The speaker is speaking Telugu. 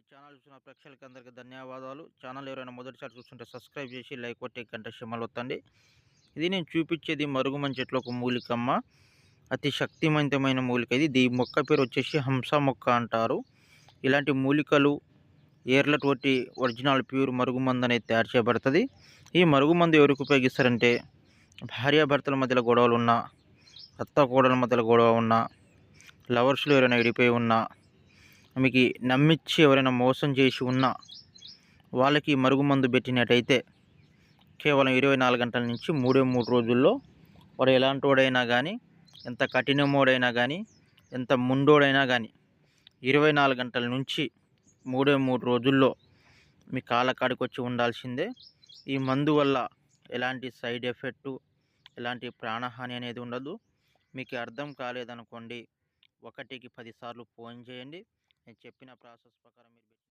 అండి ఛానల్ చూసిన ప్రేక్షకులకి అందరికీ ధన్యవాదాలు. ఛానల్ ఎవరైనా మొదటిసారి చూస్తుంటే సబ్స్క్రైబ్ చేసి లైక్ కొట్టే గంట శమలు వత్తండి ఇది నేను చూపించేది మరుగుమని చెట్లు ఒక మూలికమ్మ. అతి శక్తివంతమైన మూలిక ఇది. దీ మొక్క పేరు వచ్చేసి హంస మొక్క అంటారు. ఇలాంటి మూలికలు ఏర్లటువంటి ఒరిజినల్ ప్యూర్ మరుగుమందు అనేది తయారు చేయబడుతుంది. ఈ మరుగుమందు ఎవరికి ఉపయోగిస్తారంటే భార్యాభర్తల మధ్యలో గొడవలు ఉన్నా అత్త కోడల మధ్యలో గొడవ ఉన్నా లవర్స్లో ఎవరైనా విడిపోయి ఉన్నా మీకు నమ్మించి ఎవరైనా మోసం చేసి ఉన్నా వాళ్ళకి మరుగుమందు పెట్టినట్టయితే కేవలం ఇరవై నాలుగు గంటల నుంచి మూడే మూడు రోజుల్లో వాడు ఎలాంటి వాడైనా కానీ ఎంత కఠినమోడైనా కానీ ఎంత ముండోడైనా కానీ ఇరవై నాలుగు గంటల నుంచి మూడే మూడు రోజుల్లో మీ కాళ్ళకాడికి వచ్చి ఉండాల్సిందే. ఈ మందు వల్ల ఎలాంటి సైడ్ ఎఫెక్టు ఎలాంటి ప్రాణహాని అనేది ఉండదు. మీకు అర్థం కాలేదనుకోండి ఒకటికి పదిసార్లు ఫోన్ చేయండి. నేను చెప్పిన ప్రాసెస్ ప్రకారం మీరు